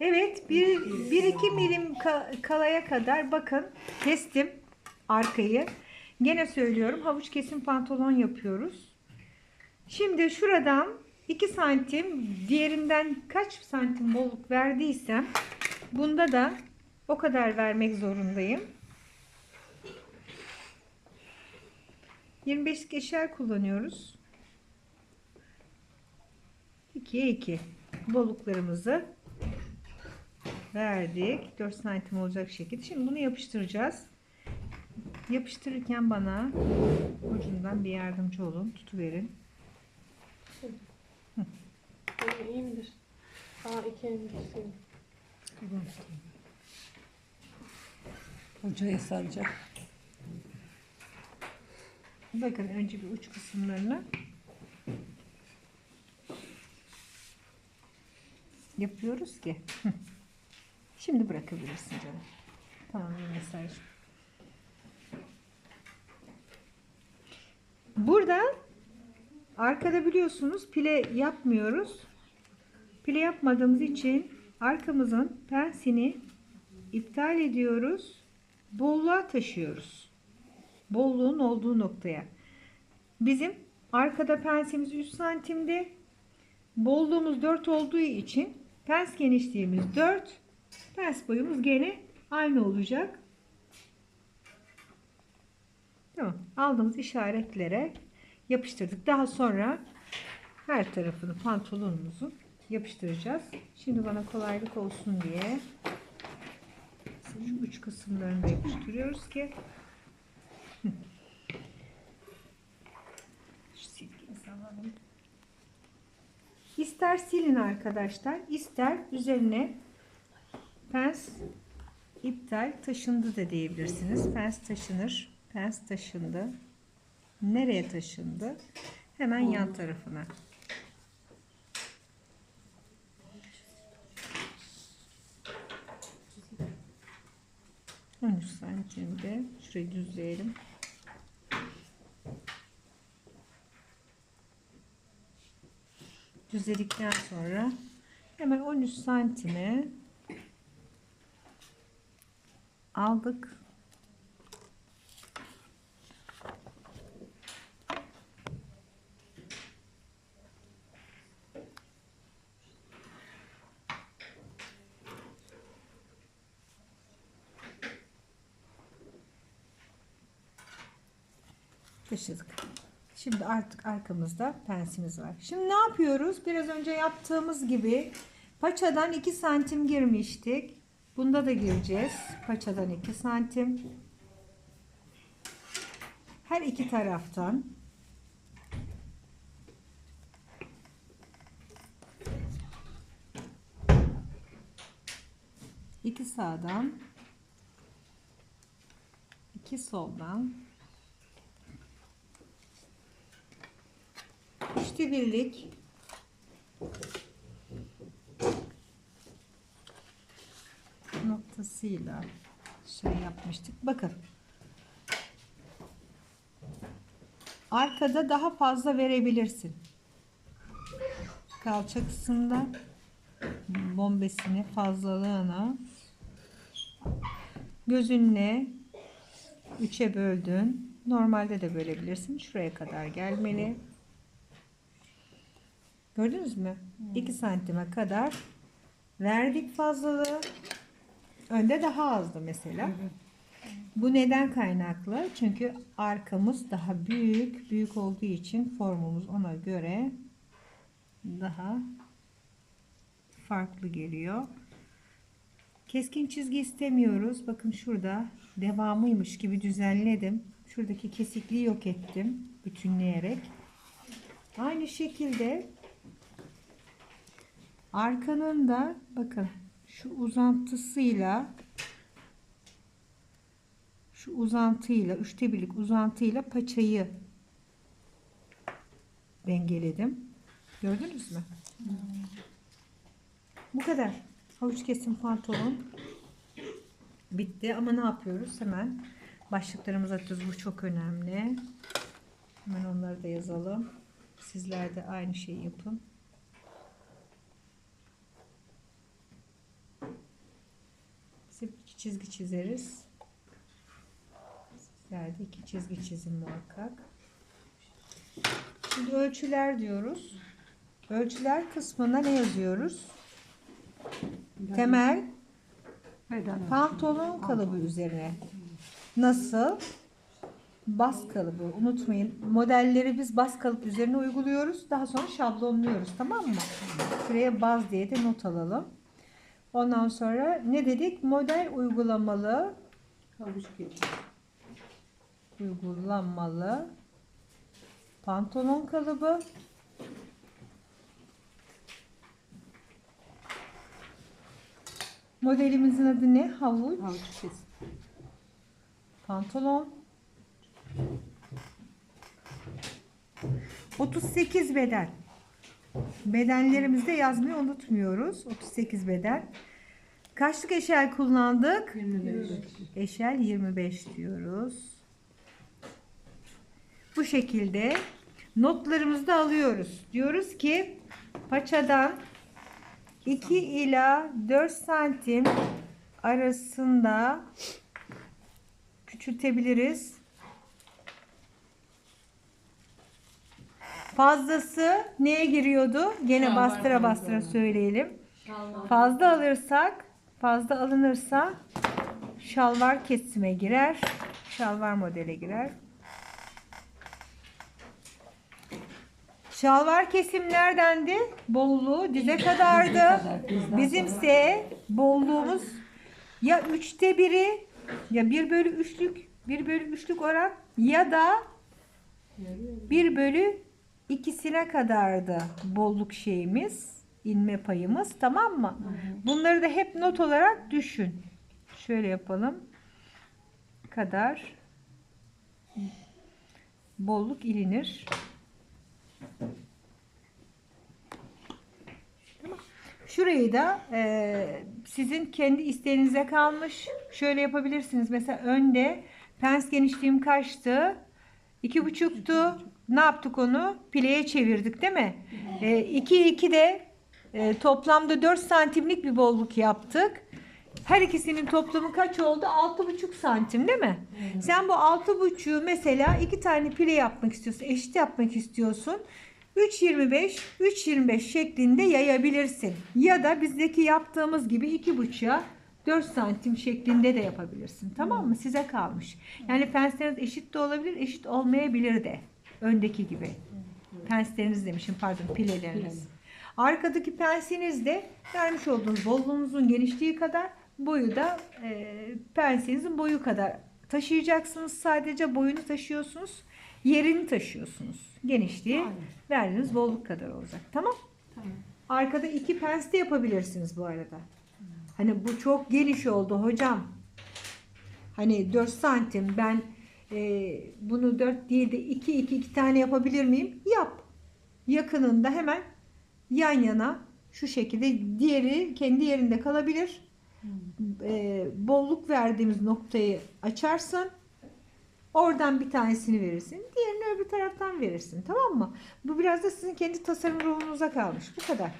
Evet, bir, bir iki milim ka- kalaya kadar bakın kestim arkayı. Gene söylüyorum havuç kesim pantolon yapıyoruz. Şimdi şuradan 2 santim diğerinden kaç santim bolluk verdiysem bunda da o kadar vermek zorundayım. 25'lik eşer kullanıyoruz. 2'ye 2 bolluklarımızı verdik. 4 santim olacak şekilde. Şimdi bunu yapıştıracağız. Yapıştırırken bana ucundan bir yardımcı olun. Tutuverin. Böyle iyi midir? Aa iki tutayım. Hocaya saracak. Bakın önce bir uç kısımlarını yapıyoruz ki. Şimdi bırakabilirsin canım. Tamam mesaj. Burada arkada biliyorsunuz pile yapmıyoruz. Pile yapmadığımız için arkamızın pensini iptal ediyoruz. Bolluğa taşıyoruz. Bolluğun olduğu noktaya. Bizim arkada pensimiz 3 santimde. Bolluğumuz 4 olduğu için pens genişliğimiz 4. Pens boyumuz gene aynı olacak. Tamam. Aldığımız işaretlere yapıştırdık. Daha sonra her tarafını pantolonumuzun yapıştıracağız. Şimdi bana kolaylık olsun diye şu uç kısımlarını da yapıştırıyoruz ki. İster silin arkadaşlar, ister üzerine pens iptal taşındı da diyebilirsiniz. Pens taşınır. Pens taşındı. Nereye taşındı? Hemen yan tarafına. On üç santimde şurayı düzleyelim. Düzledikten sonra hemen 13 santime aldık. Taşıdık. Şimdi artık arkamızda pensimiz var. Şimdi ne yapıyoruz? Biraz önce yaptığımız gibi paçadan 2 santim girmiştik. Bunda da gireceğiz. Paçadan 2 santim. Her iki taraftan iki sağdan iki soldan üçte birlik noktasıyla şey yapmıştık. Bakın. Arkada daha fazla verebilirsin. Kalça kısmında bombesini fazlalığını gözünle üçe böldün. Normalde de bölebilirsin. Şuraya kadar gelmeli. Gördünüz mü? 2 santime kadar verdik fazlalığı. Önde daha azdı mesela. Bu neden kaynaklı? Çünkü arkamız daha büyük. Büyük olduğu için formumuz ona göre daha farklı geliyor. Keskin çizgi istemiyoruz. Bakın şurada devamıymış gibi düzenledim. Şuradaki kesikliği yok ettim. Bütünleyerek. Aynı şekilde arkanın da bakın şu uzantısıyla şu uzantıyla üçte birlik uzantıyla paçayı dengeledim. Gördünüz mü? Bu kadar. Havuç kesim pantolon bitti ama ne yapıyoruz? Hemen başlıklarımıza atıyoruz. Bu çok önemli. Hemen onları da yazalım. Sizler de aynı şeyi yapın. İki çizgi çizeriz. Sizler de iki çizgi çizin muhakkak. Şimdi ölçüler diyoruz. Ölçüler kısmına ne yazıyoruz? Temel Beden pantolon kalıbı üzerine. Nasıl? Bas kalıbı. Unutmayın. Modelleri biz bas kalıp üzerine uyguluyoruz. Daha sonra şablonluyoruz. Tamam mı? Şuraya baz diye de not alalım. Ondan sonra ne dedik? Model uygulamalı havuç keçi. uygulamalı pantolon kalıbı modelimizin adı ne? Havuç Havuç keçi. pantolon 38 beden bedenlerimizde yazmayı unutmuyoruz 38 beden kaçlık eşel kullandık 25. Eşel 25 diyoruz. Bu şekilde notlarımızı da alıyoruz. Diyoruz ki paçadan 2 ila 4 santim arasında küçültebiliriz. Fazlası neye giriyordu? Gene bastıra bastıra söyleyelim. Fazla alırsak, fazla alınırsa şalvar kesime girer. Şalvar modele girer. Şalvar kesim neredendi? Bolluğu dize kadardı. Bizimse bolluğumuz ya üçte biri ya bir bölü üçlük bir bölü üçlük oran ya da bir bölü ikisine kadardı bolluk şeyimiz inme payımız tamam mı? Bunları da hep not olarak düşün. Şöyle yapalım. Kadar bolluk ilinir. Şurayı da e, sizin kendi isteğinize kalmış. Şöyle yapabilirsiniz. Mesela önde pens genişliğim kaçtı? İki buçuktu. Ne yaptık onu? Pileye çevirdik değil mi? E, iki iki de e, toplamda 4 santimlik bir bolluk yaptık. Her ikisinin toplamı kaç oldu? 6,5 santim değil mi? Sen bu 6,5'u mesela iki tane pile yapmak istiyorsun. Eşit yapmak istiyorsun. 3.25, 3.25 şeklinde yayabilirsin. Ya da bizdeki yaptığımız gibi 2.5'a 4 santim şeklinde de yapabilirsin. Tamam mı? Size kalmış. Yani pensleriniz eşit de olabilir, eşit olmayabilir de. Öndeki gibi. Pensleriniz demişim pardon pileleriniz. Arkadaki pensiniz de vermiş olduğunuz bolluğunuzun genişliği kadar boyu da e, pensinizin boyu kadar taşıyacaksınız. Sadece boyunu taşıyorsunuz. Yerini taşıyorsunuz. Genişliği Aynen. verdiğiniz bolluk kadar olacak. Tamam. Tamam. Arkada iki pens de yapabilirsiniz bu arada. Hani bu çok geniş oldu hocam. Hani 4 santim ben e, bunu 4 değil de 2 2 2 tane yapabilir miyim? Yap. Yakınında hemen yan yana şu şekilde diğeri kendi yerinde kalabilir. E, bolluk verdiğimiz noktayı açarsın. Oradan bir tanesini verirsin. Diğerini öbür taraftan verirsin. Tamam mı? Bu biraz da sizin kendi tasarım ruhunuza kalmış. Bu kadar.